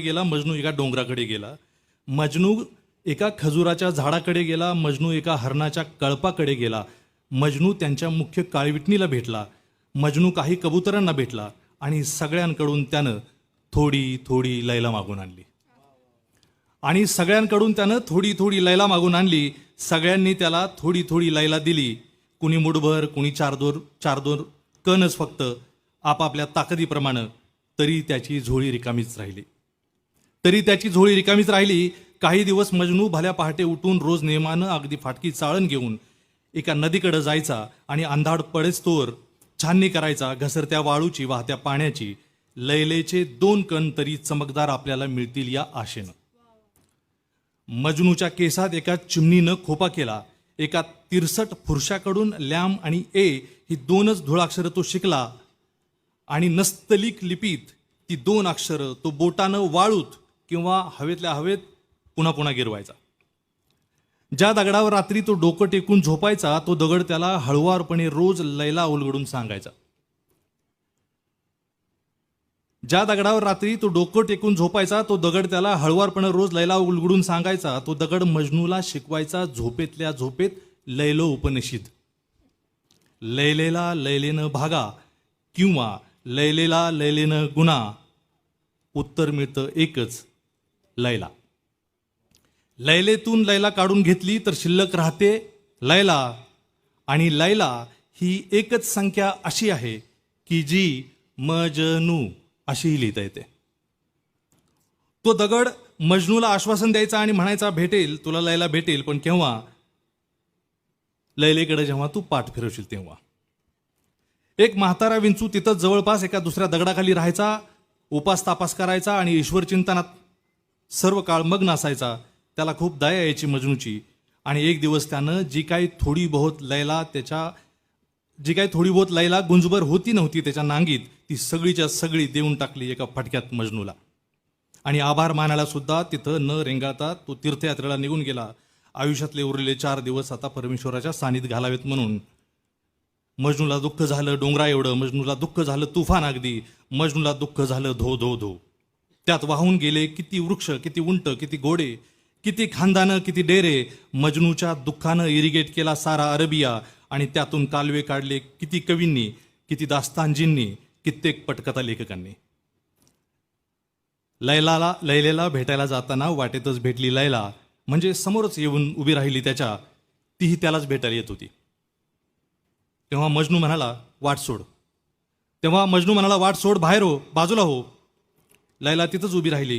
गेला मजनू एका डोंगराकडे गेला. मजनू एका खजुराच्या झाडाकडे गेला मजनू एका हरणाच्या कळपाकडे गेला. मजनू त्यांच्या मुख्य काळविटणीला भेटला. मजनू काही कबुतरांना भेटला आणि सगळ्यांकडून त्यानं थोडी थोडी लैला मागून आणली. आणि सगळ्यांकडून त्यानं थोडी थोडी लैला मागून आणली. सगळ्यांनी त्याला थोडी थोडी लैला दिली. कुणी मुठभर कुणी चारदोर चारदोर कणच फक्त आपापल्या ताकदीप्रमाणे तरी त्याची झोळी रिकामीच राहिली. तरी त्याची झोळी रिकामीच राहिली. काही दिवस मजनू भल्या पहाटे उठून रोज नेमानं अगदी फाटकी चाळण घेऊन एका नदीकडे जायचा आणि अंधाड पडेस्तोवर छाननी करायचा घसरत्या वाळूची वाहत्या पाण्याची. लैलेचे दोन कण तरी चमकदार आपल्याला मिळतील या आशेनं. मजनूच्या केसात एका चिमणीनं खोपा केला. एका तिरसट फुरशाकडून लॅम आणि ए ही दोनच धुळाक्षरं तो शिकला. आणि नस्तलिक लिपीत ती दोन अक्षरं तो बोटानं वाळूत किंवा हवेतल्या हवेत पुन्हा पुन्हा गिरवायचा. ज्या दगडावर रात्री तो डोकं टेकून झोपायचा तो दगड त्याला हळुवारपणे रोज लैला उलगडून सांगायचा. ज्या दगडावर रात्री तो डोकं टेकून झोपायचा तो दगड त्याला हळुवारपणे रोज लैला उलगडून सांगायचा तो दगड मजनूला शिकवायचा झोपेतल्या झोपेत लैलो उपनिषद. लैलेला लैलेनं भागा किंवा लैलेला लैलेनं गुन्हा उत्तर मिळतं एकच. लैला. लैलेतून लैला काढून घेतली तर शिल्लक राहते लैला. आणि लैला ही एकच संख्या अशी आहे की जी मजनू अशीही लिहिता येते. तो दगड मजनूला आश्वासन द्यायचा आणि म्हणायचा भेटेल तुला लैला भेटेल पण केव्हा? लैलेकडे जेव्हा तू पाठ फिरवशील तेव्हा. एक म्हातारा विंचू तिथं जवळपास एका दुसऱ्या दगडाखाली राहायचा उपास तापास करायचा आणि ईश्वर चिंतनात सर्व काळ मग्न असायचा त्याला खूप दया यायची मजनूची. आणि एक दिवस त्यानं जी काही थोडी बहुत लयला त्याच्या जी काही थोडी बहुत लयला गुंजभर होती नव्हती त्याच्या नांगीत ती सगळीच्या सगळी देऊन टाकली एका फटक्यात मजनूला. आणि आभार मानायला सुद्धा तिथं न रेंगाळता तो तीर्थयात्रेला निघून गेला. आयुष्यातले उरलेले चार दिवस आता परमेश्वराच्या सानिध घालावेत म्हणून. मजनूला दुःख झालं डोंगरा एवढं मजनूला दुःख झालं तुफान अगदी मजनूला दुःख झालं धो धो धो. त्यात वाहून गेले किती वृक्ष किती उंट किती घोडे किती खानदानं किती डेरे मजनूच्या दुःखानं इरिगेट केला सारा अरबिया आणि त्यातून कालवे काढले किती कवींनी किती दास्तानजींनी कित्येक पटकथा लेखकांनी. लैलाला लैलेला भेटायला जाताना वाटेतच भेटली लैला. म्हणजे समोरच येऊन उभी राहिली त्याच्या तीही त्यालाच भेटायला येत होती. तेव्हा मजनू म्हणाला वाट सोड. तेव्हा मजनू म्हणाला वाट सोड बाहेर हो बाजूला हो. लैला तिथंच उभी राहिली.